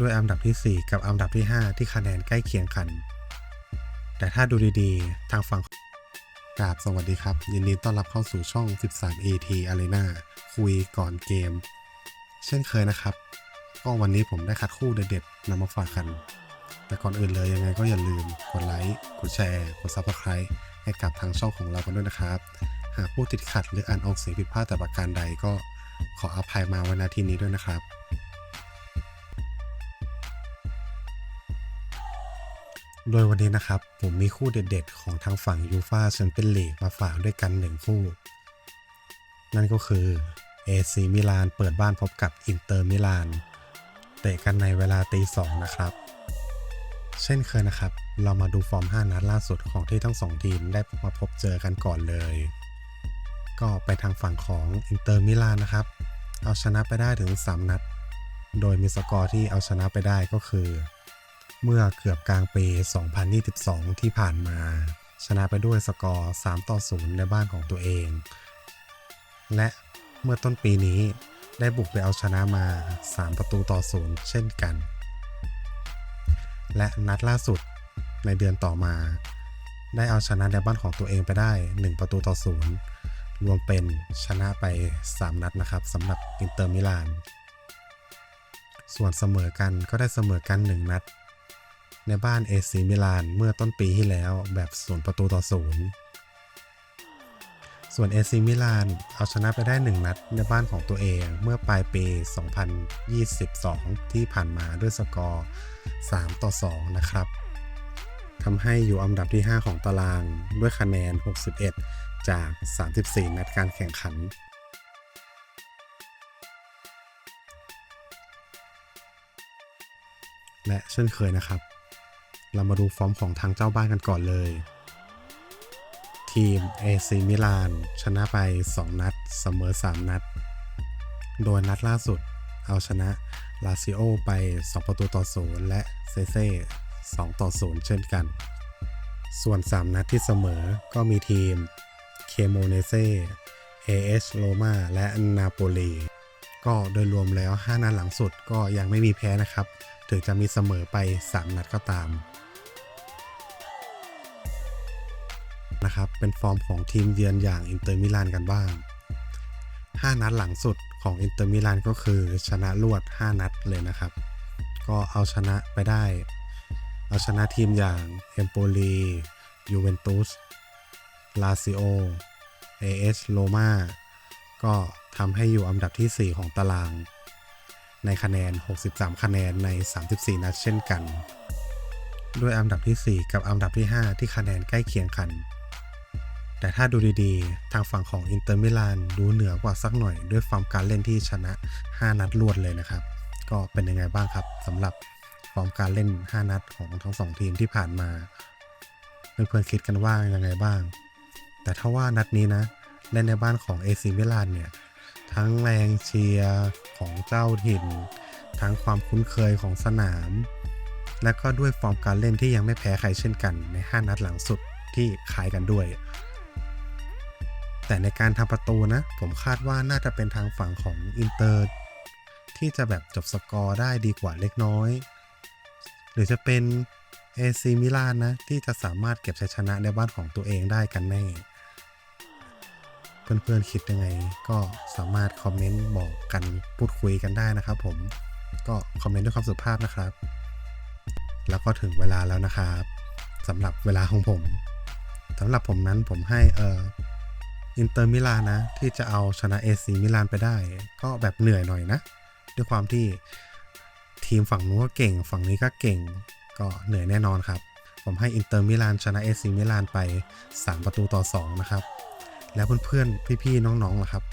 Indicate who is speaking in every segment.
Speaker 1: ด้วยอันดับทีสี่ 4 กับอันดับที่ 5 ที่คะแนนใกล้เคียงกัน แต่ถ้าดูดีๆ ทางฝั่งกราบสวัสดีครับ ยินดีต้อนรับเข้าสู่ช่อง 13 AT Arena คุยก่อนเกม เช่นเคยนะครับ ก็วันนี้ผมได้คัดคู่เด็ดๆนำมาฝากกัน แต่ก่อนอื่นเลยยังไงก็อย่าลืมกดไลค์ กดแชร์ กด Subscribe ให้กับทางช่องของเรากันด้วยนะครับ หากผู้ติดขัดหรืออ่านออกเสียงผิดพลาดแต่ประการใดก็ขออภัยมาวันนาทีนี้ด้วยนะครับ โดยวันนี้นะครับ ผมมีคู่เด็ดๆ ของทางฝั่งยูฟาแชมเปี้ยนลีกมาฝากด้วยกันหนึ่งคู่ นั่นก็คือ AC มิลานเปิดบ้านพบกับอินเตอร์มิลานเตะกันในเวลาตีสองนะครับ เช่นเคยนะครับ เรามาดูฟอร์ม 5 นัดล่าสุดของที่ทั้งสองทีมได้มาพบเจอกันก่อนเลย ก็ไปทางฝั่งของอินเตอร์มิลานนะครับ เอาชนะไปได้ถึง 3 นัด โดยมีสกอร์ที่เอาชนะไปได้ก็คือ เมื่อเกือบกลางปี 2022 ที่ผ่านมา ชนะไปด้วยสกอร์ 3 ต่อ 0 ในบ้านของตัวเอง และเมื่อต้นปีนี้ได้บุกไปเอาชนะมา 3 ประตูต่อ 0 เช่นกัน และนัดล่าสุดในเดือนต่อมา ได้เอาชนะในบ้านของตัวเองไปได้ 1 ประตูต่อ 0 รวมเป็นชนะไป 3 นัดนะครับสำหรับอินเตอร์มิลาน ส่วนเสมอกันก็ได้เสมอกัน 1 นัด ในบ้านเอซีมิลานเมื่อต้นปีที่แล้วแบบศูนย์ประตูต่อศูนย์ส่วนเอซีมิลานเอาชนะไปได้ 1 นัดในบ้านของตัวเองเมื่อปลายปี 2022 ที่ผ่านมาด้วยสกอร์ 3 ต่อ 2 นะครับทำให้อยู่อันดับที่ 5 ของตารางด้วยคะแนน 61 จาก 34 นัดการแข่งขัน และเช่นเคยนะครับ เรามาดูฟอร์มของทางเจ้าบ้านกันก่อนเลย ทีม AC มิลาน ชนะไป 2 นัดเสมอ 3 นัด โดยนัดล่าสุดเอาชนะลาซิโอไป 2 ประตูต่อ0และเซเซ่2ต่อ0เช่นกัน ส่วน 3 นัดที่เสมอก็มีทีมเคโมเนเซ่เอเอชโรมาและนาโปลีก็โดยรวมแล้ว 5 นัดหลังสุดก็ยังไม่มีแพ้นะครับ ถึงจะมีเสมอไป 3 นัดก็ตาม นะครับ เป็นฟอร์มของทีมเยือนอย่างอินเตอร์มิลานกันบ้าง 5 นัดหลังสุดของอินเตอร์มิลานก็คือชนะรวด 5 นัดเลยนะครับ ก็เอาชนะไปได้ เอาชนะทีมอย่างเอมโปลียูเวนตุสลาซิโอเอเอสโรมาก็ทำให้อยู่อันดับที่ 4 ของตาราง ในคะแนน 63 คะแนนใน 34 นัดเช่นกัน ด้วยอันดับที่ 4 กับอันดับที่ 5 ที่คะแนนใกล้เคียงกัน แต่ถ้าดูดีๆ ทางฝั่งของอินเตอร์มิลานดูเหนือกว่าสักหน่อยด้วยฟอร์มการเล่นที่ชนะ 5 นัดรวดเลยนะครับ ก็เป็นยังไงบ้างครับสำหรับฟอร์มการเล่น 5 นัดของทั้ง 2 ทีมที่ผ่านมาเพื่อนๆคิดกันว่ายังไงบ้าง แต่ถ้าว่านัดนี้นะ เล่นในบ้านของ AC มิลานเนี่ย ทั้งแรงเชียร์ของเจ้าถิ่น ทั้งความคุ้นเคยของสนาม และก็ด้วยฟอร์มการเล่นที่ยังไม่แพ้ใครเช่นกันใน 5 นัดหลังสุดที่ขายกันด้วย แต่ในการทำประตูนะ ผมคาดว่าน่าจะเป็นทางฝั่งของอินเตอร์ ที่จะแบบจบสกอร์ได้ดีกว่าเล็กน้อย หรือจะเป็น AC มิลานนะ ที่จะสามารถเก็บชัยชนะในบ้านของตัวเองได้กันแน่ เพื่อนๆคิดยังไง ก็สามารถคอมเมนต์บอกกันพูดคุยกันได้นะครับผมก็คอมเมนต์ด้วยความสุภาพนะครับ แล้วก็ถึงเวลาแล้วนะครับสำหรับเวลาของผมสำหรับผมนั้นผมให้เอ่อ อินเตอร์มิลานนะ ที่จะเอาชนะเอซีมิลานไปได้ ก็แบบเหนื่อยหน่อยนะ ด้วยความที่ทีมฝั่งนู้นก็เก่ง ฝั่งนี้ก็เก่ง ก็เหนื่อยแน่นอนครับ ผมให้อินเตอร์มิลานชนะเอซีมิลานไป 3 ประตูต่อ 2 นะครับ แล้วเพื่อนๆ พี่ๆ น้องๆล่ะครับ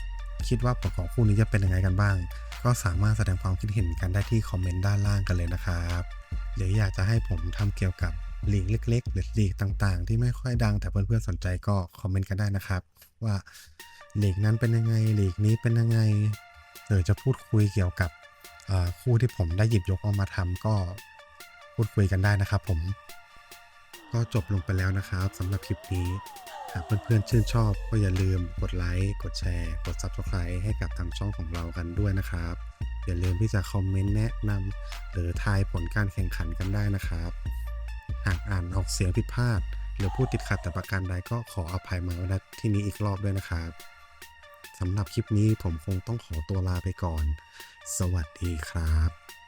Speaker 1: คิดว่าผลของคู่นี้จะเป็นยังไงกันบ้าง ก็สามารถแสดงความคิดเห็นกันได้ที่คอมเมนต์ด้านล่างกันเลยนะครับหรืออยากจะให้ผมทำเกี่ยวกับลีกเล็กๆ หรือลีกต่างๆ ที่ไม่ค่อยดังแต่เพื่อนๆสนใจก็คอมเมนต์กันได้นะครับ ว่าหลีกนั้นเป็นยังไงหลีกนี้เป็นยังไงหรือจะพูดคุยเกี่ยวกับคู่ที่ผมได้หยิบยกเอามาทำก็พูดคุยกันได้นะครับผม ก็จบลงไปแล้วนะครับสำหรับคลิปนี้หากเพื่อนๆชื่นชอบก็อย่าลืมกดไลค์กดแชร์ กด Subscribe ให้กับทางช่องของเรากันด้วยนะครับ อย่าลืมที่จะคอมเมนต์แนะนำหรือทายผลการแข่งขันกันได้นะครับ หากอ่านออกเสียงผิดพลาด หรือพูดติดขัดแต่ประการใดก็ขออภัยมาณที่นี้อีกรอบด้วยนะครับสำหรับคลิปนี้ผมคงต้องขอตัวลาไปก่อน สวัสดีครับ